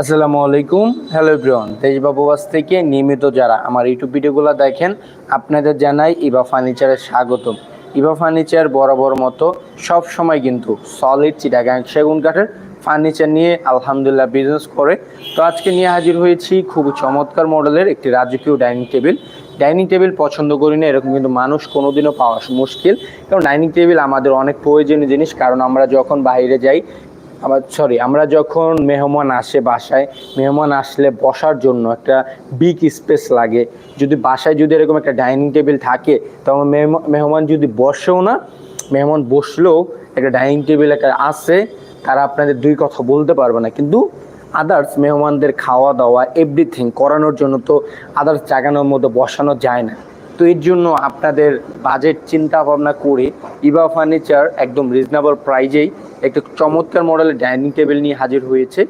আসসালামু আলাইকুম। Hello everyone দেশবাবুবাস থেকে নিয়মিত যারা আমার ইউটিউব ভিডিওগুলো দেখেন, আপনাদের জানাই ইবা ফার্নিচারের স্বাগতম। ইবা ফার্নিচার বরাবর মতো সব সময় কিন্তু সলিড চিটাগাং সেগুন কাঠের ফার্নিচার নিয়ে আলহামদুলিল্লাহ বিজনেস করে। তো আজকে নিয়ে হাজির হয়েছি খুব চমৎকার মডেলের একটি রাজকীয় ডাইনিং টেবিল। ডাইনিং টেবিল পছন্দ করি না, এরকম কিন্তু মানুষ কোনোদিনও পাওয়া মুশকিল। কারণ ডাইনিং টেবিল আমাদের অনেক প্রয়োজনীয় জিনিস, কারণ আমরা যখন বাইরে যাই আমার সরি আমরা যখন মেহমান আসে বাসায়, মেহমান আসলে বসার জন্য একটা বিগ স্পেস লাগে। যদি বাসায় যদি এরকম একটা ডাইনিং টেবিল থাকে তখন মেহমা- মেহমান যদি বসেও না, মেহমান বসলেও একটা ডাইনিং টেবিল একটা আসে তারা আপনাদের দুই কথা বলতে পারবে না। কিন্তু আদার্স মেহমানদের খাওয়া দাওয়া এভরিথিং করানোর জন্য তো আদার্স জাগানোর মধ্যে বসানো যায় না। তো এর জন্য আপনাদের বাজেট চিন্তা ভাবনা করে ইবা ফার্নিচার একদম রিজনেবল প্রাইজেই একটা চমৎকার মডেলের ডাইনিং টেবিল নিয়ে হাজির হয়েছে।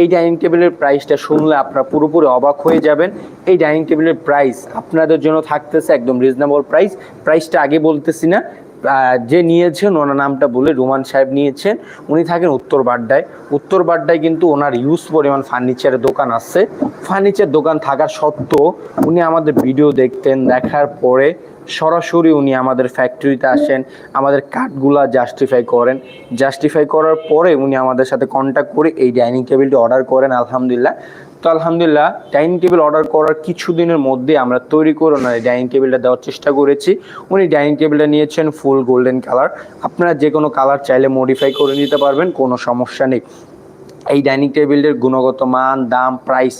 এই ডাইনিং টেবিলের প্রাইসটা শুনলে আপনারা পুরোপুরি অবাক হয়ে যাবেন। এই ডাইনিং টেবিলের প্রাইস আপনাদের জন্য থাকতেছে একদম রিজনেবল প্রাইস প্রাইসটা আগে বলতেছি না যে নিয়েছেন, ওনার নামটা বলে রুমান সাহেব নিয়েছেন, উনি থাকেন উত্তর বাড্ডায় উত্তর বাড্ডায় কিন্তু ওনার ইউজ পরিমাণ ফার্নিচারের দোকান আছে। ফার্নিচার দোকান থাকার সত্ত্বেও উনি আমাদের ভিডিও দেখতেন, দেখার পরে সরাসরি উনি আমাদের ফ্যাক্টরিতে আসেন, আমাদের কাঠগুলা জাস্টিফাই করেন। জাস্টিফাই করার পরে উনি আমাদের সাথে কন্ট্যাক্ট করে এই ডাইনিং টেবিলটি অর্ডার করেন, আলহামদুলিল্লাহ। তো আলহামদুলিল্লাহ ডাইনিং টেবিল অর্ডার করার কিছু দিনের মধ্যে আমরা তৈরি করে ওনার ডাইনিং টেবিলটা দেওয়ার চেষ্টা করেছি। উনি ডাইনিং টেবিলটা নিয়েছেন ফুল গোল্ডেন কালার আপনারা যে কোনো কালার চাইলে মডিফাই করে নিতে পারবেন, কোনো সমস্যা নেই। এই ডাইনিং টেবিলের গুণগত মান, দাম প্রাইস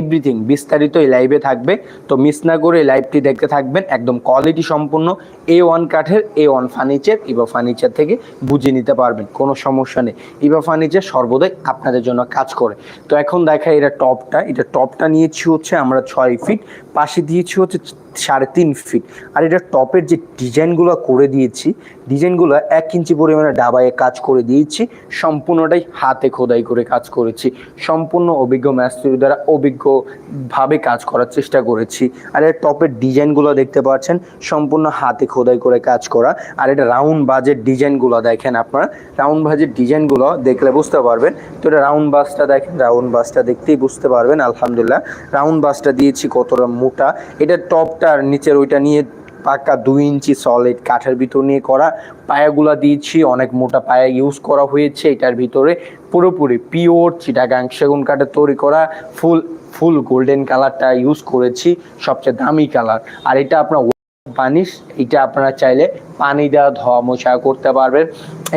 এভরিথিং বিস্তারিত এই লাইভে থাকবে। তো মিস না করে এই লাইভটি দেখতে থাকবেন, একদম কোয়ালিটি সম্পূর্ণ এ ওয়ান কাঠের A one furniture Eva furniture থেকে বুঝে নিতে পারবেন, কোনো সমস্যা নেই। ইবা ফার্নিচার সর্বদাই আপনাদের জন্য কাজ করে। তো এখন দেখা এটা টপটা এটা টপটা নিয়েছি হচ্ছে আমরা ছয় ফিট পাশে দিয়েছি হচ্ছে সাড়ে তিন ফিট আর এটা টপের যে ডিজাইনগুলো করে দিয়েছি ডিজাইনগুলো এক ইঞ্চি পরিমাণে ডাবায় কাজ করে দিয়েছি। সম্পূর্ণটাই হাতে খোদাই করে কাজ করেছি। সম্পূর্ণ অভিজ্ঞ ম্যাস্ত্রী দ্বারা অভিজ্ঞভাবে কাজ করার চেষ্টা করেছি। আর এর টপের ডিজাইনগুলো দেখতে পাচ্ছেন, সম্পূর্ণ হাতে খোদাই করে কাজ করা। আর এটা রাউন্ড বাজের ডিজাইনগুলো দেখেন আপনারা। রাউন্ড বাজের ডিজাইনগুলো দেখলে বুঝতে পারবেন। তো এটা রাউন্ড বাসটা দেখেন রাউন্ড বাসটা দেখতেই বুঝতে পারবেন, আলহামদুলিল্লাহ। রাউন্ড বাসটা দিয়েছি কতটা মোটা। এটা টপটা আর নিচের ওইটা নিয়ে পাকা দুই ইঞ্চি সলিড কাঠের ভিতর নিয়ে করা। পায়াগুলা দিয়েছি, অনেক মোটা পায়া ইউজ করা হয়েছে এটার ভিতরে। পুরোপুরি পিওর চিটাগাং সেগুন কাঠের তৈরি করা ফুল ফুল গোল্ডেন কালারটা ইউজ করেছি, সবচেয়ে দামি কালার আর এটা আপনার বানিশ, এটা আপনারা চাইলে পানি দেওয়া ধোয়া মোছা করতে পারবেন।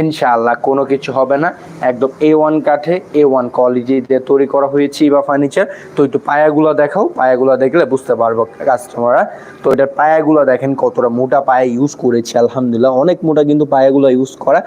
ইনশাআল্লাহ কোনো কিছু হবে না। একদম এ ওয়ান কাঠে এ ওয়ান কোয়ালিটি দিয়ে তৈরি করা হয়েছে বা ফার্নিচার তো একটু পায়াগুলো দেখাও, পায়াগুলো দেখলে বুঝতে পারব কাস্টমাররা তো এটার পায়াগুলো দেখেন কতটা মোটা পায়া ইউজ করেছে, আলহামদুলিল্লাহ। অনেক মোটা কিন্তু পায়াগুলো ইউজ করা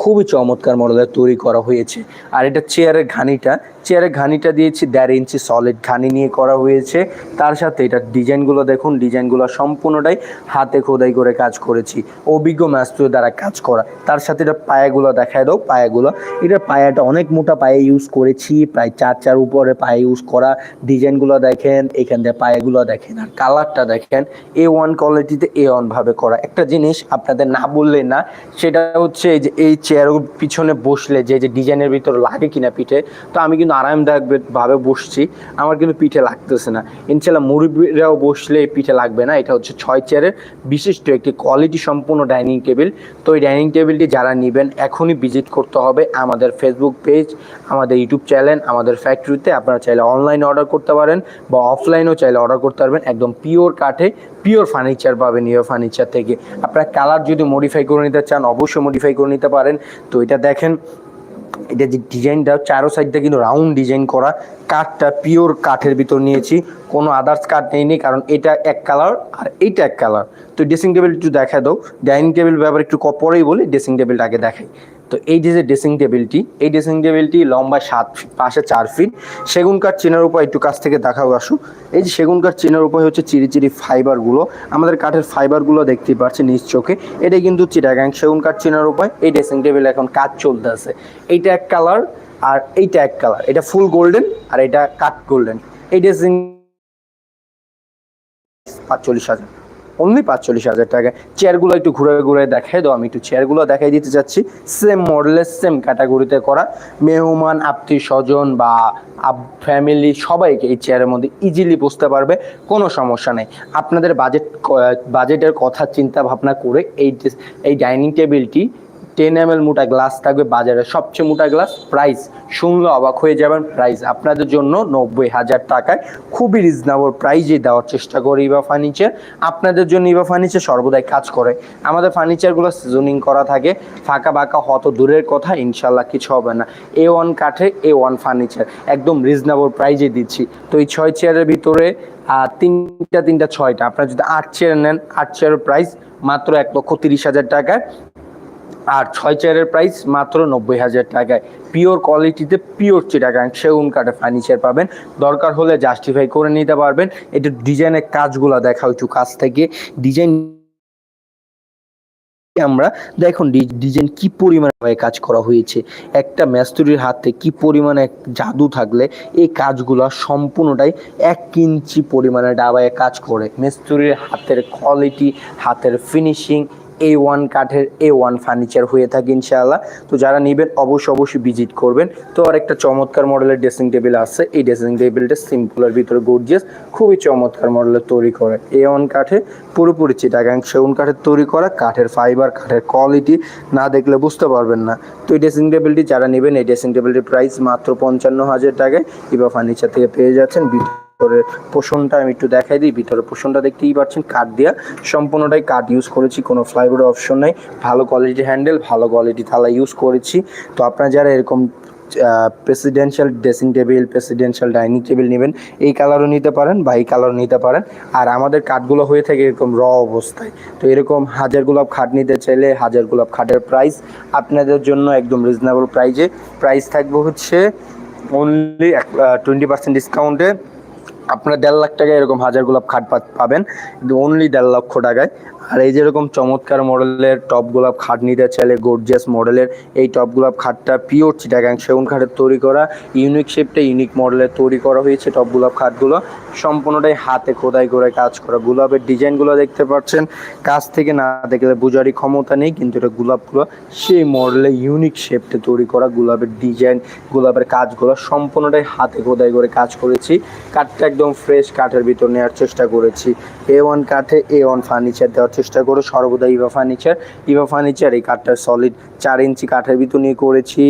খুবই চমৎকার মডেলের তৈরি করা হয়েছে। আর এটা চেয়ারের ঘানিটা চেয়ারের ঘানিটা দিয়েছি, দেড় ইঞ্চি সলিড ঘানি নিয়ে করা হয়েছে। তার সাথে এটার ডিজাইনগুলো দেখুন, ডিজাইনগুলো সম্পূর্ণটাই হাতে খোদাই করে কাজ করেছি। অভিজ্ঞ মাস্ত্র দ্বারা কাজ করা। তার সাথে এটা পায়াগুলো দেখায় দাও, পায়াগুলো। এটার পায়াটা অনেক মোটা পায়ে ইউজ করেছি, প্রায় চার চার উপরে পায়ে ইউজ করা। ডিজাইনগুলো দেখেন, এখান থেকে পায়াগুলো দেখেন আর কালারটা দেখেন। এ ওয়ান কোয়ালিটিতে এ ওয়ান ভাবে করা। একটা জিনিস আপনাদের না বললে না, সেটা হচ্ছে এই যে এই চেয়ার পিছনে বসলে যে যে ডিজাইনের ভিতর লাগে কিনা পিঠে, তো আমি কিন্তু আরামদায়ক ভাবে বসছি। আমার কিন্তু পিঠে লাগতেছে না। ইনশাল্লাহ মুরব্বীরাও বসলে পিঠে লাগবে না। এটা হচ্ছে ছয় চেয়ারের বিশিষ্ট একটি কোয়ালিটি সম্পূর্ণ ডাইনিং টেবিল তো এই ডাইনিং টেবিলটি যারা নেবেন, এখনই ভিজিট করতে হবে আমাদের ফেসবুক পেজ আমাদের ইউটিউব চ্যানেল আমাদের ফ্যাক্টরিতে আপনারা চাইলে অনলাইনে অর্ডার করতে পারেন বা অফলাইনেও চাইলে অর্ডার করতে পারবেন। একদম পিওর কাঠে পিওর ফার্নিচার পাবেন ইয়ে ফার্নিচার থেকে। আপনারা কালার যদি মডিফাই করে নিতে চান, অবশ্যই মডিফাই করে নিতে পারেন। তো এটা দেখেন এটা যে ডিজাইনটা চারো সাইডটা কিন্তু রাউন্ড ডিজাইন করা। কাঠটা পিওর কাঠের ভিতর নিয়েছি। কোনো আদার্স কাঠ নেইনি কারণ এটা এক কালার আর এইটা এক কালার তো ড্রেসিং টেবিল একটু দেখা দাও। ডাইনিং টেবিল ব্যাপারে একটু পরেই বলি ড্রেসিং টেবিলটা আগে দেখাই। তো এই যে যে ড্রেসিং টেবিলটি, এই ড্রেসিং টেবিলটি লম্বা সাত পাশে চার ফিট। সেগুন কাঠ চেনার উপায় একটু কাছ থেকে দেখাও আসো এই যে সেগুন কাঠ চেনার উপায় হচ্ছে চিরি চিরি ফাইবারগুলো আমাদের কাঠের ফাইবারগুলো দেখতে পাচ্ছি নিজ চোখে। এটা কিন্তু চিটাগাং সেগুন কাঠ চেনার উপায় এই ড্রেসিং টেবিল এখন কাজ চলতে আছে। এইটা এক কালার আর এইটা এক কালার। এটা ফুল গোল্ডেন আর এটা কাঠ গোল্ডেন। এই ড্রেসিং পাঁচচল্লিশ হাজার। অনলি পাঁচচল্লিশ হাজার টাকা। চেয়ারগুলো একটু ঘুরে ঘুরে দেখাই দাও, আমি একটু চেয়ারগুলো দেখাই দিতে চাচ্ছি। সেম মডেলের সেম ক্যাটাগরিতে করা। মেহমান আত্মীয় স্বজন বা ফ্যামিলি সবাইকে এই চেয়ারের মধ্যে ইজিলি বসতে পারবে, কোনো সমস্যা নেই। আপনাদের বাজেট বাজেটের কথা চিন্তা ভাবনা করে এই এই ডাইনিং টেবিলটি টেন এম মোটা গ্লাস থাকবে বাজারে সবচেয়ে মোটা গ্লাস প্রাইস শুনলে অবাক হয়ে যাবেন প্রাইস আপনাদের জন্য নব্বই হাজার টাকায় খুবই রিজনেবল প্রাইজে দেওয়ার চেষ্টা করে ইভা ফার্নিচার আপনাদের জন্য ইভা ফার্নিচার সর্বদাই কাজ করে। আমাদের ফার্নিচারগুলো সিজনিং করা থাকে ফাঁকা বাঁকা হত দূরের কথা ইনশাল্লাহ কিছু হবে না। এ ওয়ান কাঠে এ ওয়ান ফার্নিচার একদম রিজনেবল প্রাইজে দিচ্ছি। তো এই ছয় চেয়ারের ভিতরে আহ, তিনটা তিনটা ছয়টা। আপনারা যদি আট চেয়ার নেন আট চেয়ারের প্রাইস মাত্র এক লক্ষ তিরিশ হাজার টাকায়। আর ছয় চেয়ারের প্রাইস মাত্র নব্বই হাজার টাকায়। পিওর কোয়ালিটিতে পিওর চিটাগাং সেগুন কাঠে ফার্নিচার পাবেন। দরকার হলে জাস্টিফাই করে নিতে পারবেন। এটা ডিজাইনের কাজগুলো দেখা একটু কাজ থেকে। ডিজাইন আমরা দেখুন ডিজাইন কি পরিমাণে কাজ করা হয়েছে। একটা মেস্তুরির হাতে কি পরিমাণে জাদু থাকলে এই কাজগুলো সম্পূর্ণটাই এক ইঞ্চি পরিমাণে ডাবায় কাজ করে। মেস্তুরির হাতের কোয়ালিটি হাতের ফিনিশিং এ ওয়ান কাঠের এ ওয়ান ফার্নিচার হয়ে থাকে ইনশাআল্লাহ। তো যারা নেবেন, অবশ্যই অবশ্যই ভিজিট করবেন। তো আর একটা চমৎকার মডেলের ড্রেসিং টেবিল আছে। এই ড্রেসিং টেবিলটা সিম্পলের ভিতরে গর্জিয়াস খুবই চমৎকার মডেলের তৈরি করে। এ ওয়ান কাঠে পুরোপুরি চিটাগাং সেগুন কাঠের তৈরি করা, কাঠের ফাইবার কাঠের কোয়ালিটি না দেখলে বুঝতে পারবেন না। তো এই ড্রেসিং টেবিলটি যারা নেবেন, এই ড্রেসিং টেবিলটির প্রাইস মাত্র পঞ্চান্ন হাজার টাকায়। ইবা ফার্নিচার থেকে পেয়ে যাচ্ছেন ভিতরের পোষণটা আমি একটু দেখাই দিই। ভিতরে পোষণটা দেখতেই পাচ্ছেন, কাঠ দেওয়া সম্পূর্ণটাই কাঠ ইউজ করেছি, কোনো ফ্লাইবোর্ড অপশন নেই। ভালো কোয়ালিটি হ্যান্ডেল ভালো কোয়ালিটি থালা ইউজ করেছি। তো আপনারা যারা এরকম presidential dressing table presidential dining table নেবেন, এই কালারও নিতে পারেন বা এই কালারও নিতে পারেন। আর আমাদের কাঠগুলো হয়ে থাকে এরকম র অবস্থায়। তো এরকম হাজার গোলাপ খাট নিতে চাইলে হাজার গোলাপ খাটের প্রাইস আপনাদের জন্য একদম রিজনেবল প্রাইজে প্রাইস থাকবে হচ্ছে অনলি টোয়েন্টি পার্সেন্ট ডিসকাউন্টে আপনারা দেড় লাখ টাকায় এরকম হাজার গোলাপ খাট পাবেন, কিন্তু অনলি দেড় লক্ষ টাকায়। আর এই যেরকম চমৎকার মডেলের টপ গোলাপ খাট নিতে চাইলে গর্জিয়াস মডেলের এই টপ গোলাপ খাটটা পিওর চিটাগাং সেগুন খাটের তৈরি করা ইউনিক শেপটা ইউনিক মডেলের তৈরি করা হয়েছে টপ গোলাপ খাটগুলো। সম্পূর্ণটাই হাতে খোদাই করে কাজ করা। গোলাপের ডিজাইনগুলো দেখতে পাচ্ছেন। কাছ থেকে না দেখলে বোঝারই ক্ষমতা নেই, কিন্তু এটা গোলাপগুলো সেই মডেলে ইউনিক শেপটা তৈরি করা গোলাপের ডিজাইন, গোলাপের কাজগুলো সম্পূর্ণটাই হাতে খোদাই করে কাজ করেছি। কাঠটা একদম ফ্রেশ কাঠের ভিতর নেওয়ার চেষ্টা করেছি। এ ওয়ান কাঠে এ ওয়ান ফার্নিচার দেওয়ার চেষ্টা করো, সর্বদা ইভা ফার্নিচার ইভা ফার্নিচার এই কাঠটা সলিড চার ইঞ্চি কাঠের নিয়ে করেছি।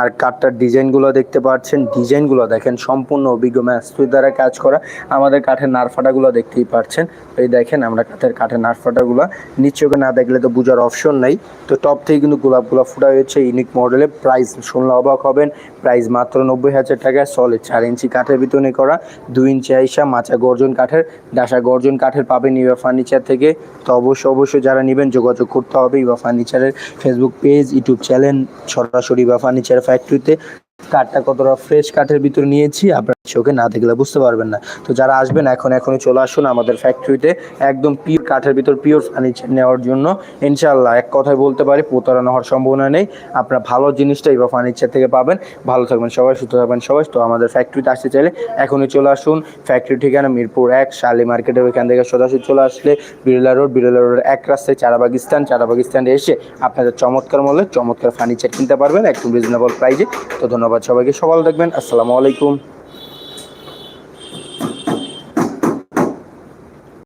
আর কাঠটার ডিজাইনগুলো দেখতে পাচ্ছেন। ডিজাইনগুলো দেখেন, সম্পূর্ণ অভিজ্ঞ ম্যাস্তুর দ্বারা কাজ করা। আমাদের কাঠের নারফাটাগুলো দেখতেই পাচ্ছেন। এই দেখেন আমরা কাঠের কাঠের নারফাটাগুলো। নিচকে না দেখলে তো বোঝার অপশন নাই। তো টপ থেকে কিন্তু গোলাপগুলো ফুটা হয়েছে ইউনিক মডেলের প্রাইস শুনলে অবাক হবেন। প্রাইস মাত্র নব্বই হাজার টাকায় সলিড চার ইঞ্চি কাঠের ভিতরে করা। দুই ইঞ্চি আইসা মাচা গর্জন কাঠের, ডাসা গর্জন কাঠের পাবেন ইভা ফার্নিচার থেকে। তো অবশ্যই অবশ্যই যারা নেবেন যোগাযোগ করতে হবে ইভা ফার্নিচারের ফেসবুক পেজ ইউটিউব চ্যানেল সরাসরি বা ফার্নিচার ফ্যাক্টরিতে কাঠটা কতটা ফ্রেশ কাঠের ভিতরে নিয়েছি। আপনার চোখে না দেখলে বুঝতে পারবেন না। তো যারা আসবেন এখন, এখনই চলে আসুন আমাদের ফ্যাক্টরিতে একদম পিওর কাঠের ভিতর পিওর ফার্নিচার নেওয়ার জন্য। ইনশাল্লাহ এক কথায় বলতে পারি, প্রতারণা হওয়ার সম্ভাবনা নেই। আপনারা ভালো জিনিসটাই বা ফার্নিচার থেকে পাবেন। ভালো থাকবেন সবাই, সুস্থ থাকবেন সবাই। তো আমাদের ফ্যাক্টরিতে আসতে চাইলে এখনই চলে আসুন। ফ্যাক্টরি ঠিকানা মিরপুর এক, শালি মার্কেটের ওইখান থেকে সোজাসুজি চলে আসলে বিড়লা রোড। বিড়লা রোডের এক রাস্তায় চারাবাগিস্তান চারাবাগিস্তানে এসে আপনাদের চমৎকার মূল্যে চমৎকার ফার্নিচার কিনতে পারবেন। একদম রিজনেবল প্রাইজে তো ধন্যবাদ সবাইকে। সবাই দেখবেন আসসালামু আলাইকুম।